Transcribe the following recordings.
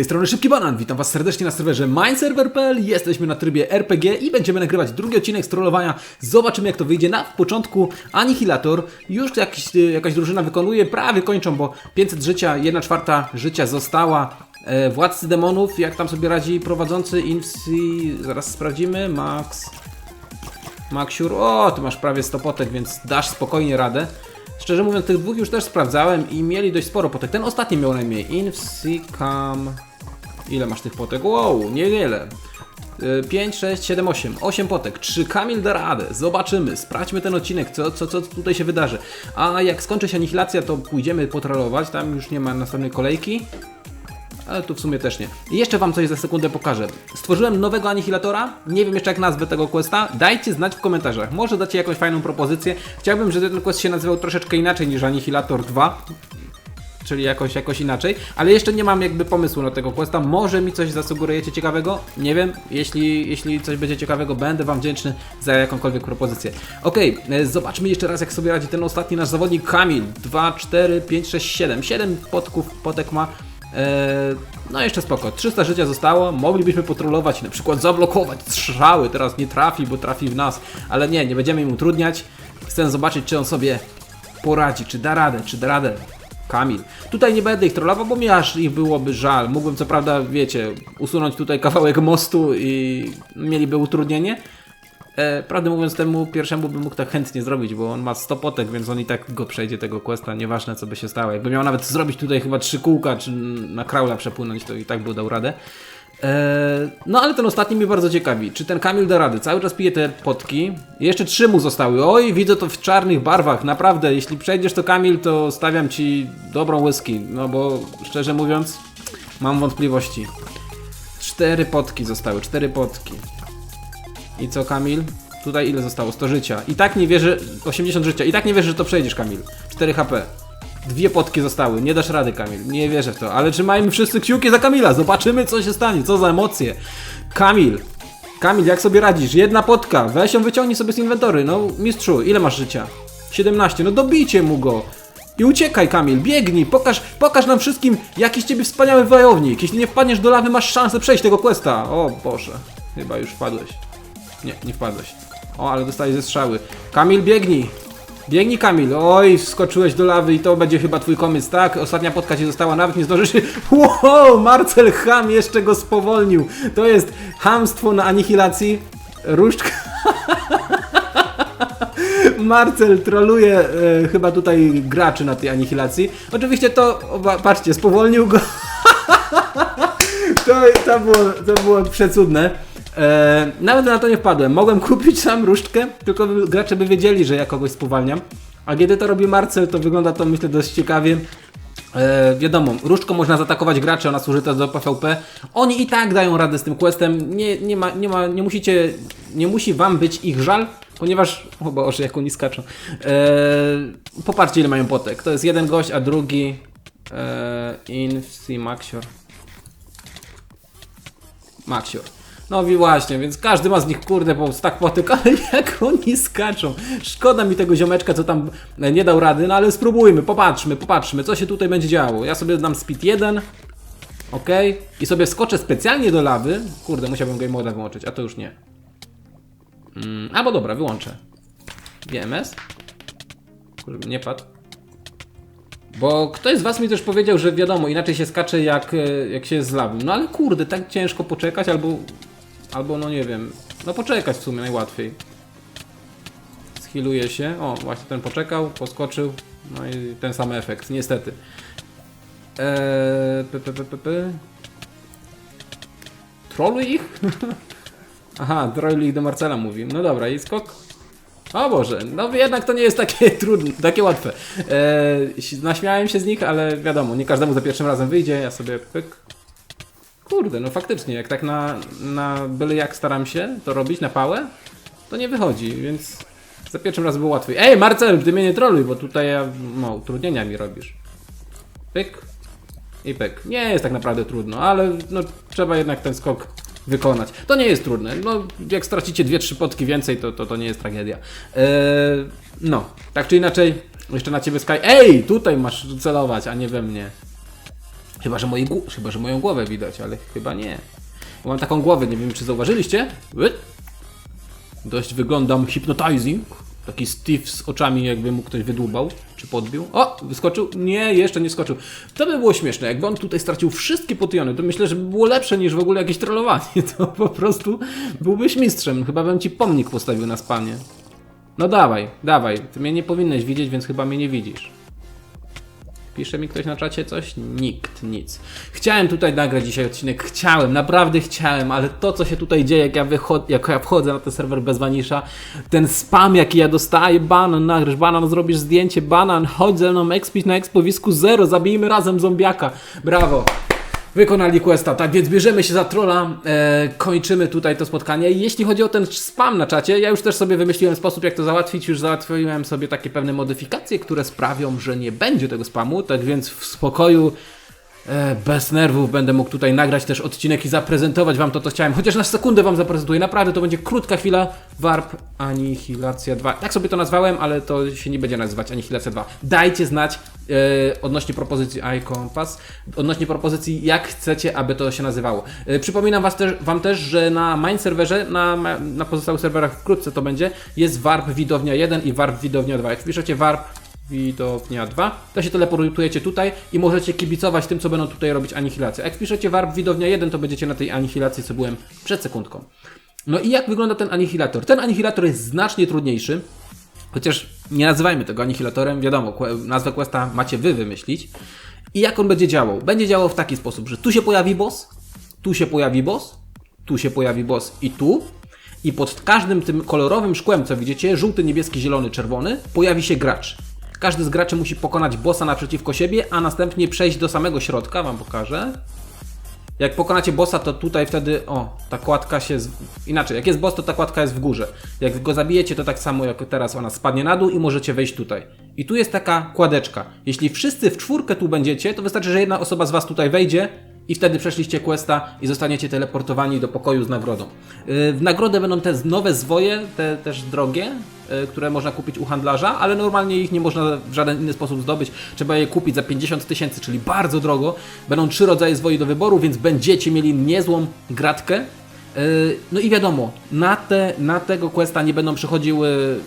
Tej strony Szybki Banan. Witam Was serdecznie na serwerze MindServer.pl. Jesteśmy na trybie RPG i będziemy nagrywać drugi odcinek z trollowania. Zobaczymy jak to wyjdzie. Na początku Anihilator. Już jakiś, y, jakaś drużyna wykonuje, prawie kończą, bo 500 życia, 1 czwarta życia została. E, Władcy demonów, jak tam sobie radzi prowadzący Infi... Zaraz sprawdzimy. Max... Maxiur, o, ty masz prawie 100 potek, więc dasz spokojnie radę. Szczerze mówiąc, tych dwóch już też sprawdzałem i mieli dość sporo potek. Ten ostatni miał najmniej. Infsicam. Ile masz tych potek? Wow, niewiele. 5, 6, 7, 8. 8 potek. Czy Kamil da radę? Zobaczymy. Sprawdźmy ten odcinek, co, co, co tutaj się wydarzy. A jak skończy się anihilacja, to pójdziemy potrolować. Tam już nie ma następnej kolejki. Ale tu w sumie też nie. Jeszcze Wam coś za sekundę pokażę. Stworzyłem nowego anihilatora. Nie wiem jeszcze jak nazwę tego questa. Dajcie znać w komentarzach. Może dacie jakąś fajną propozycję. Chciałbym, żeby ten quest się nazywał troszeczkę inaczej niż Anihilator 2. Czyli jakoś, jakoś inaczej, ale jeszcze nie mam jakby pomysłu na tego questa. Może mi coś zasugerujecie ciekawego? Nie wiem. Jeśli, jeśli coś będzie ciekawego, będę Wam wdzięczny za jakąkolwiek propozycję. Okej, e, zobaczmy jeszcze raz, jak sobie radzi ten ostatni nasz zawodnik Kamil. 2, 4, 5, 6, 7. 7 potków, potek ma. Eee, no jeszcze spoko, 300 życia zostało, moglibyśmy potrolować na przykład zablokować strzały, teraz nie trafi, bo trafi w nas, ale nie, nie będziemy im utrudniać. Chcę zobaczyć, czy on sobie poradzi, czy da radę, czy da radę. Kamil. Tutaj nie będę ich trollował, bo mi aż ich byłoby żal. Mógłbym co prawda, wiecie, usunąć tutaj kawałek mostu i mieliby utrudnienie. E, prawdę mówiąc, temu pierwszemu bym mógł tak chętnie zrobić, bo on ma 100 potek, więc on i tak go przejdzie tego questa, nieważne co by się stało. Jakby miał nawet zrobić tutaj chyba trzy kółka, czy na kraula przepłynąć, to i tak by dał radę. E, no ale ten ostatni mnie bardzo ciekawi. Czy ten Kamil da radę? Cały czas pije te potki. Jeszcze trzy mu zostały. Oj, widzę to w czarnych barwach. Naprawdę, jeśli przejdziesz to Kamil, to stawiam ci dobrą whisky. No bo szczerze mówiąc, mam wątpliwości. Cztery potki zostały, cztery potki. I co, Kamil? Tutaj ile zostało? 100 życia. I tak nie wierzę, 80 życia. I tak nie wierzę, że to przejdziesz, Kamil. 4 HP. Dwie potki zostały. Nie dasz rady, Kamil. Nie wierzę w to. Ale trzymajmy wszyscy kciuki za Kamila. Zobaczymy, co się stanie. Co za emocje. Kamil. Kamil, jak sobie radzisz? Jedna potka. Weź ją, wyciągnij sobie z inwentory. No, mistrzu, ile masz życia? 17. No dobijcie mu go. I uciekaj, Kamil, biegnij, pokaż, pokaż nam wszystkim, jakiś ciebie wspaniały wojownik. Jeśli nie wpadniesz do lawy, masz szansę przejść tego questa. O Boże, chyba już wpadłeś. Nie, nie wpadłeś. O, ale dostałeś ze strzały. Kamil, biegnij! Biegnij, Kamil! Oj, wskoczyłeś do lawy i to będzie chyba twój komys, tak? Ostatnia potka ci została, nawet nie zdążysz. Wow, Marcel Ham jeszcze go spowolnił. To jest hamstwo na anihilacji. Różdżka. Marcel troluje e, chyba tutaj graczy na tej anihilacji. Oczywiście to, o, patrzcie, spowolnił go. To, to, było, to było przecudne. E, nawet na to nie wpadłem. Mogłem kupić sam różdżkę, tylko gracze by wiedzieli, że ja kogoś spowalniam. A kiedy to robi Marcel, to wygląda to myślę dość ciekawie. E, wiadomo, różdżką można zaatakować graczy, ona służy też do PvP. Oni i tak dają radę z tym questem. Nie, nie, ma, nie, ma, nie musicie, nie musi wam być ich żal, ponieważ, o Boże, jak oni skaczą. E, popatrzcie ile mają potek. To jest jeden gość, a drugi e, Infi Maxior. Maxior. No i właśnie, więc każdy ma z nich kurde po tak potyk, ale jak oni skaczą. Szkoda mi tego ziomeczka, co tam e, nie dał rady, no ale spróbujmy, popatrzmy, popatrzmy, co się tutaj będzie działo. Ja sobie dam speed 1, ok, i sobie skoczę specjalnie do lawy. Kurde, musiałbym game moda wyłączyć, a to już nie. Mm, albo dobra, wyłączę. GMS? Kurde, nie padł. Bo ktoś z was mi też powiedział, że wiadomo, inaczej się skacze jak, e, jak się jest z lawy. No ale kurde, tak ciężko poczekać albo, albo no nie wiem, no poczekać w sumie najłatwiej. Schiluje się, o właśnie ten poczekał, poskoczył, no i ten sam efekt, niestety. Eee, p, p, p, p. Troluj ich? Aha, troluj ich do Marcela mówi. No dobra, i skok. O Boże, no jednak to nie jest takie trudne, takie łatwe. Eee, naśmiałem się z nich, ale wiadomo, nie każdemu za pierwszym razem wyjdzie, ja sobie pyk. Kurde, no faktycznie, jak tak na, na byle jak staram się to robić na pałę, to nie wychodzi, więc za pierwszym razem było łatwiej. Ej, Marcel, ty mnie nie troluj, bo tutaj ja, no, utrudnienia mi robisz. Pyk i pyk. Nie jest tak naprawdę trudno, ale no, trzeba jednak ten skok wykonać. To nie jest trudne. No, jak stracicie 2-3 potki więcej, to, to, to nie jest tragedia. Eee, no, tak czy inaczej, jeszcze na ciebie Sky. Ej, tutaj masz celować, a nie we mnie. Chyba, że, gł- chyba, że moją głowę widać, ale chyba nie. Bo mam taką głowę, nie wiem czy zauważyliście. Dość wyglądam hypnotizing. Taki Steve z oczami, jakby mu ktoś wydłubał, czy podbił. O, wyskoczył? Nie, jeszcze nie skoczył. To by było śmieszne. Jakby on tutaj stracił wszystkie potiony, to myślę, że by było lepsze niż w ogóle jakieś trollowanie. To po prostu byłbyś mistrzem. Chyba bym ci pomnik postawił na spanie. No dawaj, dawaj. Ty mnie nie powinnaś widzieć, więc chyba mnie nie widzisz. Pisze mi ktoś na czacie coś? Nikt, nic. Chciałem tutaj nagrać dzisiaj odcinek, chciałem, naprawdę chciałem, ale to co się tutaj dzieje, jak ja, wychod- jak ja wchodzę na ten serwer bez Vanisha, ten spam jaki ja dostaję, banan, nagrasz, banan, zrobisz zdjęcie, banan, chodź ze mną, expić na ekspowisku zero, zabijmy razem zombiaka. Brawo. Wykonali questa, tak więc bierzemy się za trolla, e, kończymy tutaj to spotkanie. Jeśli chodzi o ten spam na czacie, ja już też sobie wymyśliłem sposób, jak to załatwić. Już załatwiłem sobie takie pewne modyfikacje, które sprawią, że nie będzie tego spamu. Tak więc w spokoju, bez nerwów będę mógł tutaj nagrać też odcinek i zaprezentować Wam to, co chciałem. Chociaż na sekundę Wam zaprezentuję. Naprawdę to będzie krótka chwila. Warp Anihilacja 2. Tak sobie to nazwałem, ale to się nie będzie nazywać Anihilacja 2. Dajcie znać e, odnośnie propozycji iCompass, odnośnie propozycji, jak chcecie, aby to się nazywało. E, przypominam was też, Wam też, że na main serwerze, na, na pozostałych serwerach wkrótce to będzie, jest Warp Widownia 1 i Warp Widownia 2. Jak wpiszecie Warp Widownia 2, to się teleportujecie tutaj i możecie kibicować tym, co będą tutaj robić anihilacje. Jak wpiszecie Warp Widownia 1, to będziecie na tej anihilacji, co byłem przed sekundką. No i jak wygląda ten anihilator? Ten anihilator jest znacznie trudniejszy, chociaż nie nazywajmy tego anihilatorem, wiadomo, nazwę questa macie wy wymyślić. I jak on będzie działał? Będzie działał w taki sposób, że tu się pojawi boss, tu się pojawi boss, tu się pojawi boss i tu. I pod każdym tym kolorowym szkłem, co widzicie, żółty, niebieski, zielony, czerwony, pojawi się gracz. Każdy z graczy musi pokonać bossa naprzeciwko siebie, a następnie przejść do samego środka, wam pokażę. Jak pokonacie bossa, to tutaj wtedy, o, ta kładka się, z... inaczej, jak jest boss, to ta kładka jest w górze. Jak go zabijecie, to tak samo jak teraz ona spadnie na dół i możecie wejść tutaj. I tu jest taka kładeczka. Jeśli wszyscy w czwórkę tu będziecie, to wystarczy, że jedna osoba z was tutaj wejdzie i wtedy przeszliście questa i zostaniecie teleportowani do pokoju z nagrodą. Yy, W nagrodę będą te nowe zwoje, te też drogie, yy, które można kupić u handlarza, ale normalnie ich nie można w żaden inny sposób zdobyć. Trzeba je kupić za 50 tysięcy, czyli bardzo drogo. Będą trzy rodzaje zwoi do wyboru, więc będziecie mieli niezłą gratkę. Yy, No i wiadomo, na, te, na tego questa nie będą przychodziły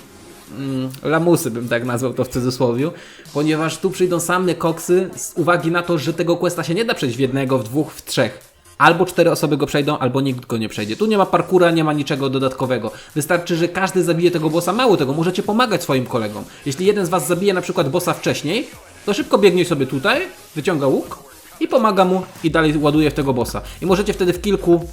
lamusy, bym tak nazwał to w cudzysłowie, ponieważ tu przyjdą same koksy z uwagi na to, że tego questa się nie da przejść w jednego, w dwóch, w trzech. Albo cztery osoby go przejdą, albo nikt go nie przejdzie. Tu nie ma parkura, nie ma niczego dodatkowego. Wystarczy, że każdy zabije tego bossa. Mało tego, możecie pomagać swoim kolegom. Jeśli jeden z was zabije na przykład bossa wcześniej, to szybko biegnie sobie tutaj, wyciąga łuk i pomaga mu i dalej ładuje w tego bossa. I możecie wtedy w kilku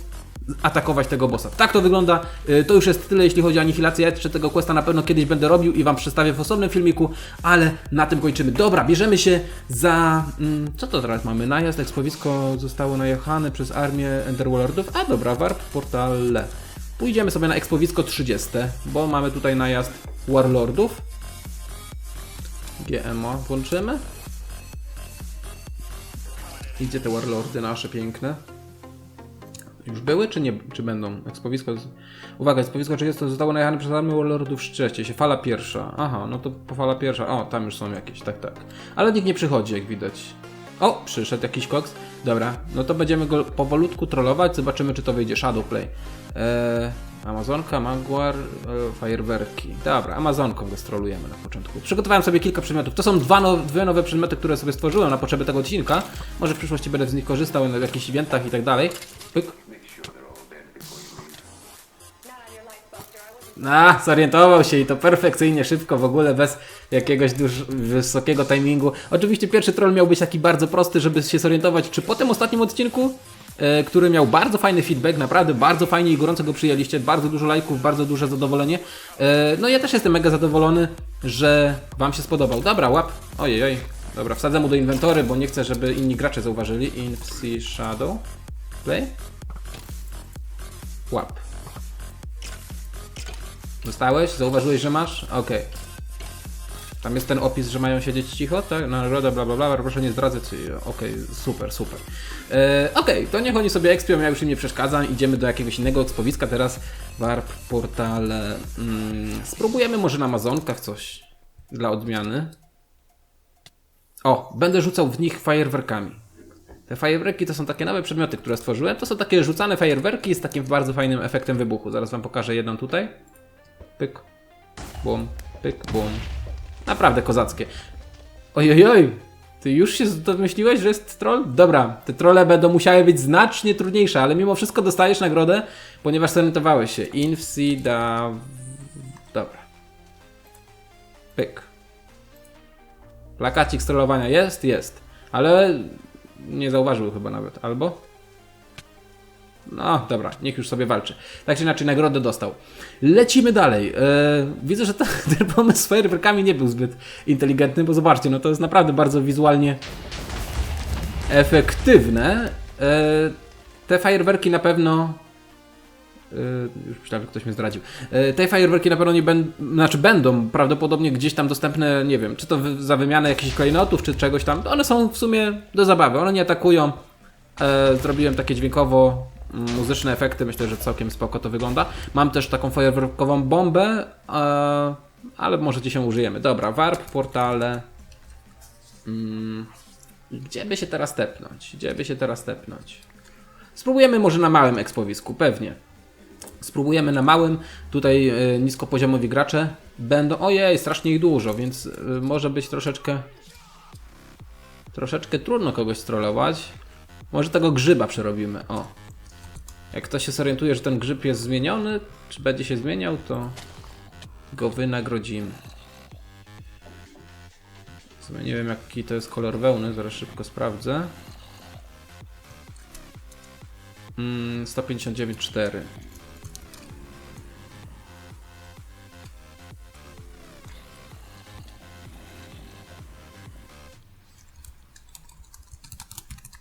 atakować tego bossa. Tak to wygląda. Y, To już jest tyle, jeśli chodzi o anihilację. Ja jeszcze tego questa na pewno kiedyś będę robił i Wam przedstawię w osobnym filmiku, ale na tym kończymy. Dobra, bierzemy się za... Mm, co to teraz mamy? Najazd, ekspowisko zostało najechane przez armię Enderwarlordów. A dobra, warp portale. Pójdziemy sobie na ekspowisko 30, bo mamy tutaj najazd Warlordów. GMO włączymy. I gdzie te Warlordy nasze piękne? Już były, czy nie, czy będą? Ekspowisko. z- Uwaga, ekspowisko 30 zostało najechane przez armię Warlordów w Szczeście się. Fala pierwsza. Aha, no to po fala pierwsza. O, tam już są jakieś, tak, tak. Ale nikt nie przychodzi, jak widać. O, przyszedł jakiś koks. Dobra, no to będziemy go powolutku trollować. Zobaczymy, czy to wyjdzie. Shadowplay. Eee, Amazonka, Magwar, e, fajerwerki. Dobra, Amazonką go strolujemy na początku. Przygotowałem sobie kilka przedmiotów. To są dwa now, dwie nowe przedmioty, które sobie stworzyłem na potrzeby tego odcinka. Może w przyszłości będę z nich korzystał na jakichś eventach i tak dalej. Pyk. A, zorientował się i to perfekcyjnie, szybko, w ogóle bez jakiegoś duż, wysokiego timingu. Oczywiście pierwszy troll miał być taki bardzo prosty, żeby się zorientować, czy po tym ostatnim odcinku, e, który miał bardzo fajny feedback, naprawdę bardzo fajnie i gorąco go przyjęliście, bardzo dużo lajków, bardzo duże zadowolenie. E, no ja też jestem mega zadowolony, że Wam się spodobał. Dobra, łap. Ojej, oj. Dobra, wsadzę mu do inwentory, bo nie chcę, żeby inni gracze zauważyli. Inf Shadow. Play. Łap. Dostałeś? Zauważyłeś, że masz? Okej. Tam jest ten opis, że mają siedzieć cicho, tak? Nagroda, bla bla bla, proszę nie zdradzać. Okej, super, super. E, Okej, to niech oni sobie ekspią, ja już im nie przeszkadzam. Idziemy do jakiegoś innego ekspowiska teraz. Warp, portale. Mm, spróbujemy może na Amazonkach coś dla odmiany. O, będę rzucał w nich fajerwerkami. Te fajerwerki to są takie nowe przedmioty, które stworzyłem. To są takie rzucane fajerwerki z takim bardzo fajnym efektem wybuchu. Zaraz wam pokażę jedną tutaj. Pyk, bum, pyk, bum. Naprawdę kozackie. Ojojoj, ty już się domyśliłeś, że jest troll? Dobra, te trolle będą musiały być znacznie trudniejsze, ale mimo wszystko dostajesz nagrodę, ponieważ zorientowałeś się. Infsida... Dobra. Pyk. Plakacik strollowania jest? Jest. Ale nie zauważył chyba nawet. Albo? No, dobra, niech już sobie walczy. Tak czy inaczej, nagrodę dostał. Lecimy dalej. E, widzę, że ten pomysł z fajerwerkami nie był zbyt inteligentny, bo zobaczcie, no to jest naprawdę bardzo wizualnie efektywne. E, te fajerwerki na pewno. e, Już myślałem, ktoś mnie zdradził. Te fajerwerki na pewno nie będą, znaczy będą prawdopodobnie gdzieś tam dostępne, nie wiem, czy to za wymianę jakichś klejnotów, czy czegoś tam. One są w sumie do zabawy, one nie atakują. Zrobiłem takie dźwiękowo muzyczne efekty, myślę, że całkiem spoko to wygląda. Mam też taką fajerwerkową bombę, e, ale może dzisiaj użyjemy. Dobra, warp, portale. Mm, Gdzie by się teraz tepnąć? Gdzie by się teraz tepnąć? Spróbujemy może na małym ekspowisku, pewnie. Spróbujemy na małym, tutaj e, niskopoziomowi gracze będą, ojej, strasznie ich dużo, więc e, może być troszeczkę troszeczkę trudno kogoś strollować. Może tego grzyba przerobimy, o. Jak ktoś się zorientuje, że ten grzyb jest zmieniony, czy będzie się zmieniał, to go wynagrodzimy. W sumie nie wiem jaki to jest kolor wełny, zaraz szybko sprawdzę. Mm, 159,4.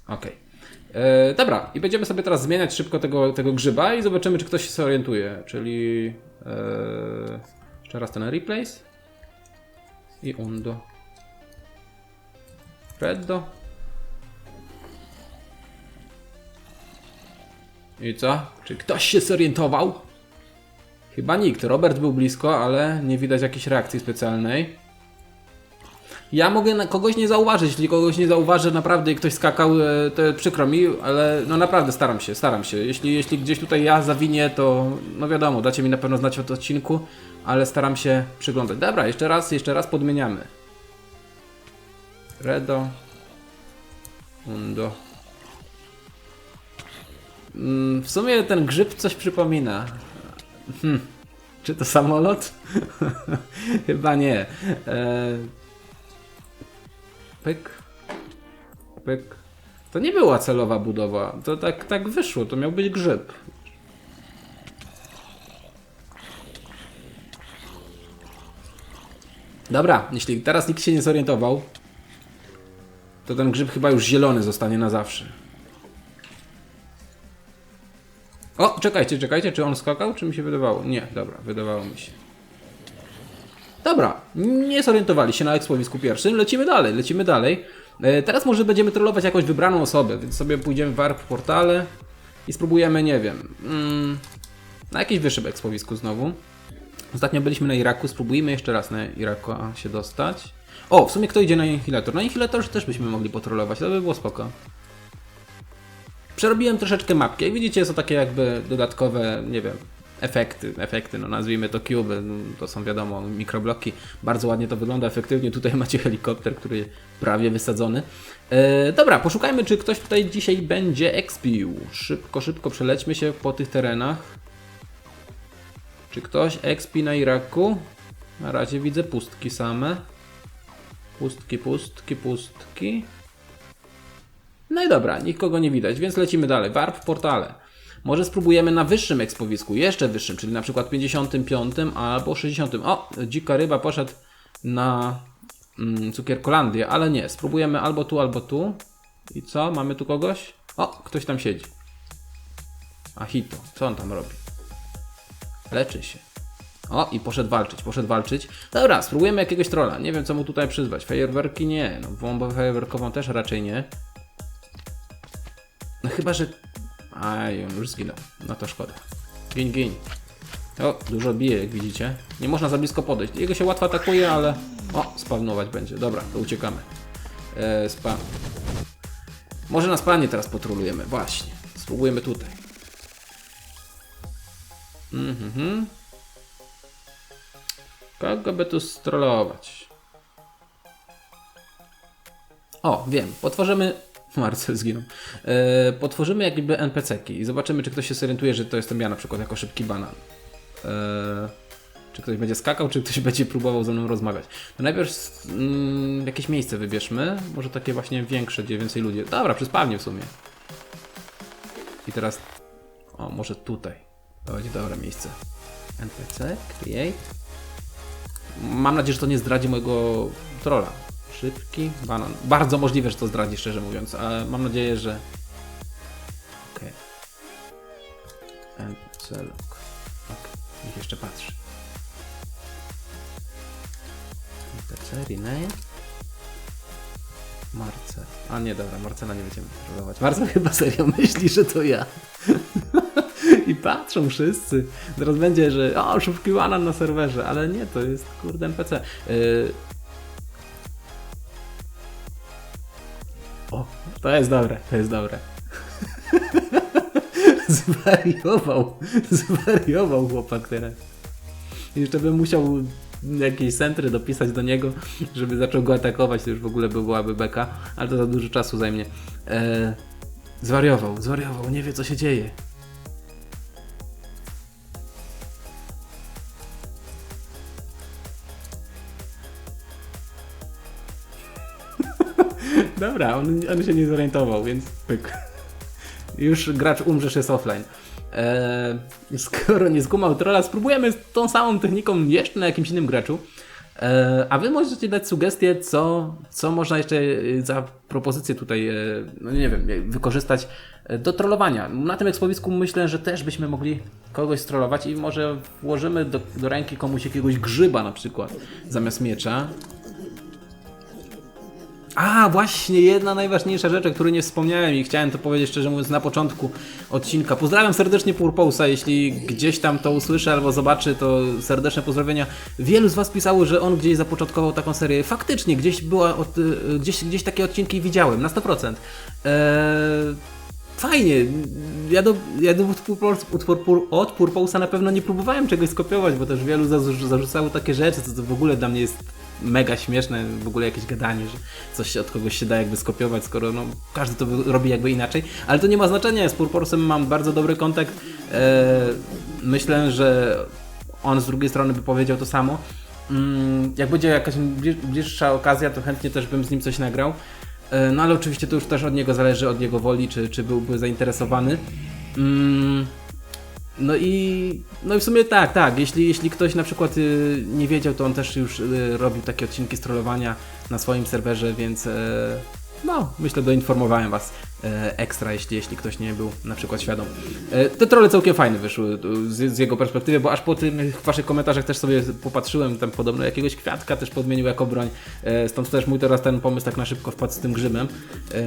Okej. E, Dobra, i będziemy sobie teraz zmieniać szybko tego, tego grzyba i zobaczymy, czy ktoś się zorientuje. Czyli. E, jeszcze raz ten replace. I undo. Reddo. I co? Czy ktoś się zorientował? Chyba nikt. Robert był blisko, ale nie widać jakiejś reakcji specjalnej. Ja mogę kogoś nie zauważyć, jeśli kogoś nie zauważę naprawdę i ktoś skakał, e, to przykro mi, ale no naprawdę staram się, staram się. Jeśli, jeśli gdzieś tutaj ja zawinię, to no wiadomo, dacie mi na pewno znać o tym odcinku, ale staram się przyglądać. Dobra, jeszcze raz, jeszcze raz podmieniamy. Redo. Undo. Mm, W sumie ten grzyb coś przypomina. Hmm. Czy to samolot? Chyba nie. E, Pyk. Pyk. To nie była celowa budowa. To tak, tak wyszło. To miał być grzyb. Dobra, jeśli teraz nikt się nie zorientował, to ten grzyb chyba już zielony zostanie na zawsze. O, czekajcie, czekajcie, czy on skakał, czy mi się wydawało? Nie, dobra, wydawało mi się. Dobra, nie zorientowali się na ekspowisku pierwszym, lecimy dalej, lecimy dalej. E, teraz może będziemy trollować jakąś wybraną osobę, więc sobie pójdziemy w warp portale i spróbujemy, nie wiem, mm, na jakiś wyższym ekspowisku znowu. Ostatnio byliśmy na Iraku, spróbujmy jeszcze raz na Iraku się dostać. O, w sumie kto idzie na Inhilator? Na Inhilatorze też byśmy mogli potrolować, to by było spoko. Przerobiłem troszeczkę mapkę i widzicie, są takie jakby dodatkowe, nie wiem, efekty, efekty, no nazwijmy to cube, no, to są wiadomo mikrobloki, bardzo ładnie to wygląda, efektywnie, tutaj macie helikopter, który prawie wysadzony. E, dobra, poszukajmy, czy ktoś tutaj dzisiaj będzie expił. Szybko, szybko przelećmy się po tych terenach. Czy ktoś expi na Iraku? Na razie widzę pustki same. Pustki, pustki, pustki. No i dobra, nikogo nie widać, więc lecimy dalej. Warp portale. Może spróbujemy na wyższym ekspowisku, jeszcze wyższym, czyli na przykład 55 albo 60. O, dzika ryba poszedł na mm, cukierkolandię, ale nie. Spróbujemy albo tu, albo tu. I co? Mamy tu kogoś? O, ktoś tam siedzi. Ahito, co on tam robi? Leczy się. O, i poszedł walczyć, poszedł walczyć. Dobra, spróbujemy jakiegoś trolla. Nie wiem, co mu tutaj przyzwać. Fajerwerki nie, no bombę fajerwerkową też raczej nie. No chyba, że... Aj, on już zginął. No to szkoda. Gin, gin. O, dużo bije, jak widzicie. Nie można za blisko podejść. Jego się łatwo atakuje, ale... O, spawnować będzie. Dobra, to uciekamy. E, spam. Może na spalanie teraz potrolujemy. Właśnie. Spróbujemy tutaj. Mhm. Kogo by tu strollować? O, wiem. Potworzymy. Marcel zginął. E, potworzymy jakby NPC-ki i zobaczymy, czy ktoś się zorientuje, że to jestem ja na przykład jako szybki banan. E, czy ktoś będzie skakał, czy ktoś będzie próbował ze mną rozmawiać. To najpierw mm, jakieś miejsce wybierzmy. Może takie właśnie większe, gdzie więcej ludzi. Dobra, przy spawnie w sumie. I teraz. O, może tutaj. To będzie dobre miejsce. NPC, create. Mam nadzieję, że to nie zdradzi mojego trolla. Szybki banan. Bardzo możliwe, że to zdradzi, szczerze mówiąc, ale mam nadzieję, że. Okej. NPC log. Ok, niech jeszcze patrzy. NPC, rename. Marcel. A nie, dobra, Marcela nie będziemy trollować. Marcel chyba serio myśli, że to ja. I patrzą wszyscy. Teraz będzie, że o, szybki banan na serwerze, ale nie, to jest kurde NPC. Yy... O, to jest dobre, to jest dobre. Zwariował, zwariował chłopak teraz. Jeszcze bym musiał jakieś centry dopisać do niego, żeby zaczął go atakować, to już w ogóle by byłaby beka, ale to za dużo czasu zajmie. Eee, zwariował, zwariował, nie wie co się dzieje. Dobra, on, on się nie zorientował, więc pyk. Już gracz umrzesz jest offline. Eee, skoro nie zgumał trolla, spróbujemy tą samą techniką jeszcze na jakimś innym graczu. Eee, a wy możecie dać sugestie, co, co można jeszcze e, za propozycję tutaj, e, no nie wiem, wykorzystać e, do trollowania. Na tym ekspowisku myślę, że też byśmy mogli kogoś strollować i może włożymy do, do ręki komuś jakiegoś grzyba na przykład zamiast miecza. A, właśnie jedna najważniejsza rzecz, o której nie wspomniałem i chciałem to powiedzieć szczerze mówiąc na początku odcinka. Pozdrawiam serdecznie Purposa, jeśli gdzieś tam to usłyszy albo zobaczy, to serdeczne pozdrowienia. Wielu z Was pisało, że on gdzieś zapoczątkował taką serię. Faktycznie, gdzieś była, od, y, gdzieś, gdzieś takie odcinki widziałem, na 100%. Eee, fajnie. Ja do, ja do Purpose- od Purposa na pewno nie próbowałem czegoś skopiować, bo też wielu zarzu- zarzucało takie rzeczy, co to w ogóle dla mnie jest mega śmieszne, w ogóle jakieś gadanie, że coś od kogoś się da jakby skopiować, skoro no, każdy to robi jakby inaczej, ale to nie ma znaczenia, z Purposem mam bardzo dobry kontakt, e, myślę, że on z drugiej strony by powiedział to samo. Mm, jak będzie jakaś bli- bliższa okazja, to chętnie też bym z nim coś nagrał. E, No ale oczywiście to już też od niego zależy, od jego woli, czy, czy byłby zainteresowany. No i, no i w sumie tak, tak. Jeśli, jeśli ktoś na przykład y, nie wiedział, to on też już y, robił takie odcinki z trollowania na swoim serwerze, więc e, no, myślę, doinformowałem Was e, ekstra, jeśli, jeśli ktoś nie był na przykład świadom. E, te trolle całkiem fajne wyszły y, z, z jego perspektywy, bo aż po tych Waszych komentarzach też sobie popatrzyłem, tam podobno jakiegoś kwiatka też podmienił jako broń, stąd też mój teraz ten pomysł tak na szybko wpadł z tym grzybem.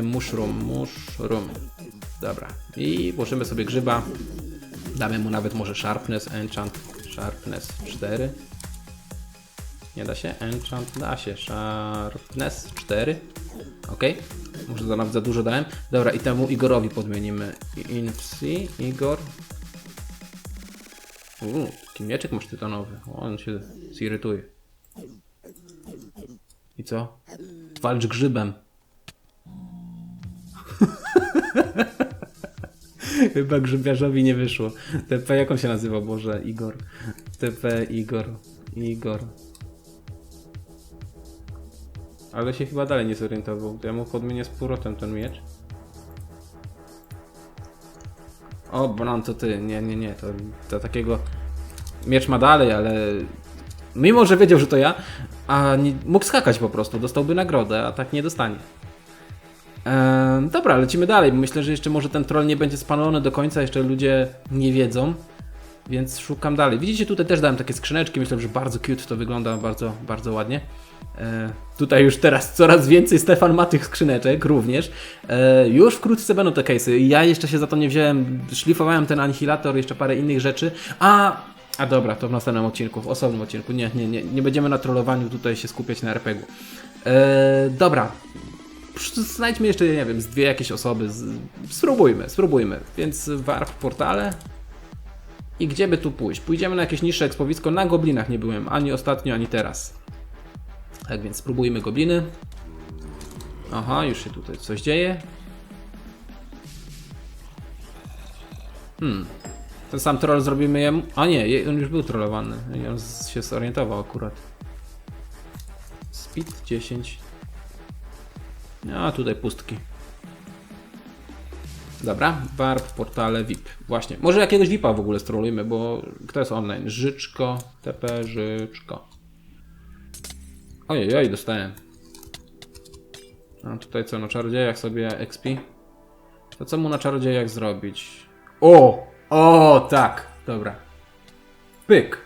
Mushroom, mushroom. Dobra. I włożymy sobie grzyba. Damy mu nawet może Sharpness, Enchant, Sharpness 4. Nie da się? Enchant da się. Sharpness 4. Ok. Może za, nawet za dużo dałem. Dobra, i temu Igorowi podmienimy. Inci, Igor. Uuu, jaki mieczek masz tytanowy. O, on się zirytuje. I co? Walcz grzybem. Chyba grzybiarzowi nie wyszło. TP, jak on się nazywa? Boże, Igor. TP, Igor. Igor. Ale się chyba dalej nie zorientował. To ja mu podmienię z powrotem ten miecz. O, Bron, to ty. Nie, nie, nie. To, to takiego... Miecz ma dalej, ale... Mimo, że wiedział, że to ja, a nie, mógł skakać po prostu, dostałby nagrodę, a tak nie dostanie. Dobra, lecimy dalej. Myślę, że jeszcze może ten troll nie będzie spalony do końca, jeszcze ludzie nie wiedzą, więc szukam dalej. Widzicie, tutaj też dałem takie skrzyneczki, myślę, że bardzo cute to wygląda, bardzo, bardzo ładnie. E, tutaj już teraz coraz więcej Stefan ma tych skrzyneczek również. E, już wkrótce będą te case'y. Ja jeszcze się za to nie wziąłem, szlifowałem ten anihilator, jeszcze parę innych rzeczy. A, a dobra, to w następnym odcinku, w osobnym odcinku. Nie, nie, nie, nie będziemy na trollowaniu tutaj się skupiać na RPG-u. E, dobra, znajdźmy jeszcze, nie wiem, z dwie jakieś osoby. Z... Spróbujmy, spróbujmy. Więc warp portale. I gdzie by tu pójść? Pójdziemy na jakieś niższe ekspowisko. Na goblinach nie byłem ani ostatnio, ani teraz. Tak więc spróbujmy gobliny. Aha, już się tutaj coś dzieje. Hmm. Ten sam troll zrobimy jemu. A nie, on już był trollowany. I on się zorientował akurat. Speed 10. A tutaj pustki. Dobra, warp, portale, VIP. Właśnie. Może jakiegoś VIPa w ogóle strolujmy, bo kto jest online? Życzko, TP, Życzko. Ojej, oj, dostałem. A tutaj co, na czarodziejach sobie XP? To co mu na czarodziejach zrobić? O! O, tak! Dobra. Pyk.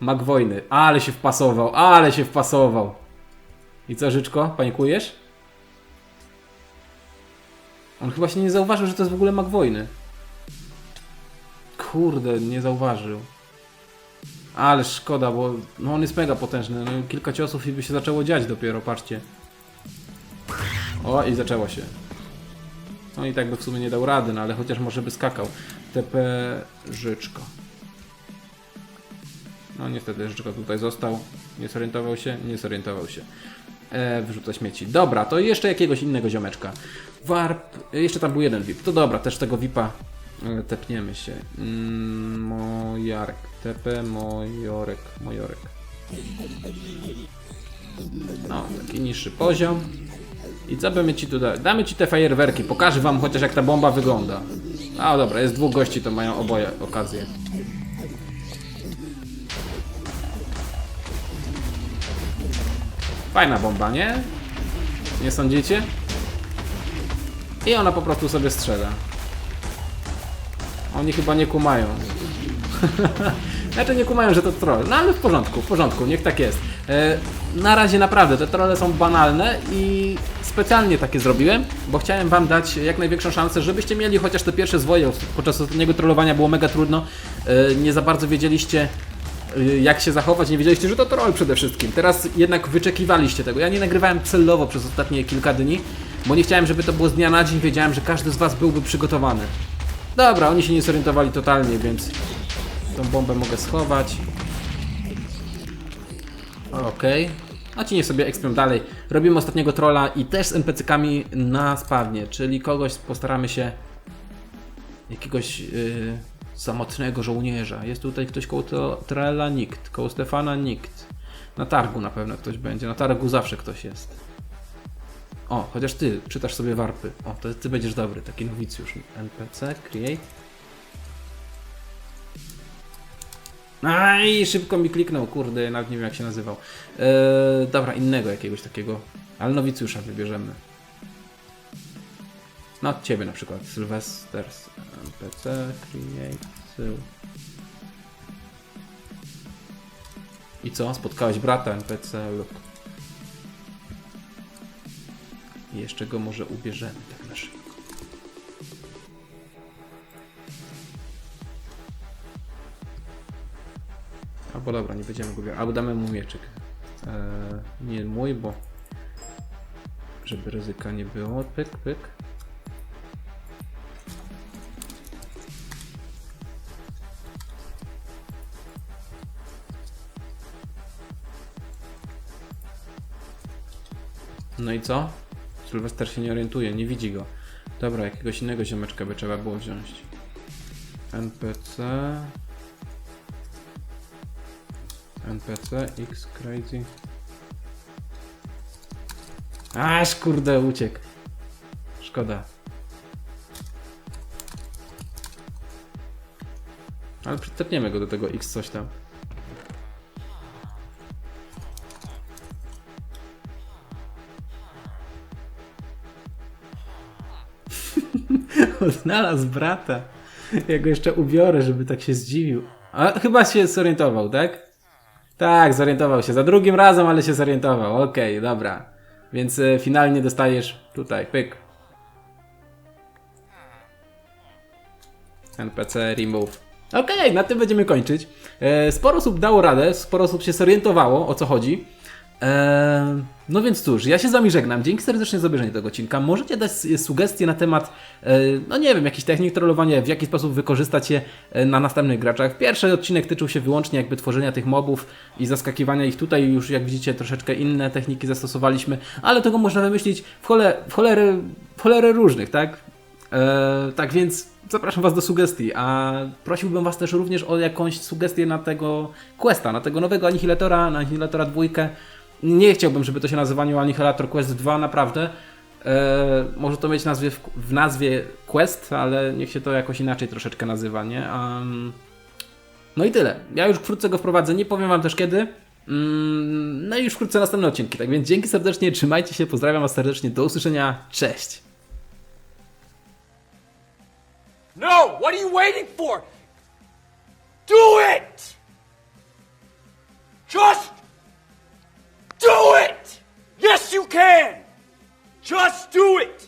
Mag wojny. Ale się wpasował, ale się wpasował. I co, Życzko? Panikujesz? On chyba się nie zauważył, że to jest w ogóle mag wojny. Kurde, nie zauważył. Ale szkoda, bo no on jest mega potężny. No, kilka ciosów i by się zaczęło dziać dopiero, patrzcie. O, i zaczęło się. No i tak by w sumie nie dał rady, no ale chociaż może by skakał. TP Życzko. No niestety Życzko tutaj został. Nie zorientował się? Nie zorientował się. E, śmieci. Dobra, to jeszcze jakiegoś innego ziomeczka. Warp. e, Jeszcze tam był jeden VIP. To dobra, też tego VIPa e, tepniemy się. Mm, Mojarek. TP Mojorek. Mojorek. No, taki niższy poziom. I co by my ci tu dali? Damy ci te fajerwerki, pokażę wam chociaż jak ta bomba wygląda. A dobra, jest dwóch gości, to mają oboje okazję. Fajna bomba, nie? Nie sądzicie? I ona po prostu sobie strzela. Oni chyba nie kumają. Znaczy nie kumają, że to troll. No ale w porządku, w porządku, niech tak jest. E, na razie naprawdę te trolle są banalne i specjalnie takie zrobiłem, bo chciałem wam dać jak największą szansę, żebyście mieli chociaż te pierwsze zwoje. Podczas ostatniego trollowania było mega trudno. E, nie za bardzo wiedzieliście jak się zachować, nie wiedzieliście, że to troll przede wszystkim. Teraz jednak wyczekiwaliście tego. Ja nie nagrywałem celowo przez ostatnie kilka dni, bo nie chciałem, żeby to było z dnia na dzień. Wiedziałem, że każdy z Was byłby przygotowany. Dobra, oni się nie zorientowali totalnie, więc tą bombę mogę schować. Okej. A ci nie sobie ekspią dalej. Robimy ostatniego trolla i też z NPC-kami na spawnie, czyli kogoś postaramy się jakiegoś yy, samotnego żołnierza. Jest tutaj ktoś koło Trella? Nikt. Koło Stefana? Nikt. Na targu na pewno ktoś będzie. Na targu zawsze ktoś jest. O, chociaż ty czytasz sobie warpy. O, to ty będziesz dobry, taki nowicjusz. NPC, create. Aj, szybko mi kliknął, kurde, nawet nie wiem jak się nazywał. Eee, dobra, innego jakiegoś takiego. Ale nowicjusza wybierzemy. No, od ciebie na przykład. Sylvesters. NPC, create. I co? Spotkałeś brata NPC. I jeszcze go może ubierzemy tak na szybko. Albo dobra, nie będziemy go. Albo damy mu mieczyk. Eee, nie mój, bo żeby ryzyka nie było. Pyk, pyk. Co? Sylwester się nie orientuje, nie widzi go. Dobra, jakiegoś innego ziomeczka by trzeba było wziąć. NPC. NPC, X crazy. Aż kurde, uciekł. Szkoda. Ale przytepniemy go do tego X coś tam. Znalazł brata. Ja go jeszcze ubiorę, żeby tak się zdziwił. A chyba się zorientował, tak? Tak, zorientował się. Za drugim razem, ale się zorientował. Okej, dobra. Więc e, finalnie dostajesz tutaj, pyk. NPC remove. Okej, na tym będziemy kończyć. E, sporo osób dało radę, sporo osób się zorientowało o co chodzi. Eee, no więc cóż, ja się z wami żegnam. Dzięki serdecznie za obejrzenie tego odcinka. Możecie dać sugestie na temat, e, no nie wiem, jakichś technik trollowania, w jaki sposób wykorzystać je e, na następnych graczach. Pierwszy odcinek tyczył się wyłącznie jakby tworzenia tych mobów i zaskakiwania ich. Tutaj już, jak widzicie, troszeczkę inne techniki zastosowaliśmy, ale tego można wymyślić w, chole, w, cholerę, w różnych, tak? E, tak więc zapraszam Was do sugestii, a prosiłbym Was też również o jakąś sugestię na tego questa, na tego nowego Anihilatora, na Anihilatora dwójkę. Nie chciałbym, żeby to się nazywało Annihilator Quest 2, naprawdę. E, może to mieć nazwie w, w nazwie Quest, ale niech się to jakoś inaczej troszeczkę nazywa, nie? Um, no i tyle. Ja już wkrótce go wprowadzę, nie powiem Wam też kiedy. Mm, no i już wkrótce następne odcinki. Tak więc dzięki serdecznie, trzymajcie się, pozdrawiam Was serdecznie, do usłyszenia, cześć! No! What are you waiting for? Do it! Just Do it! Yes, you can! Just do it!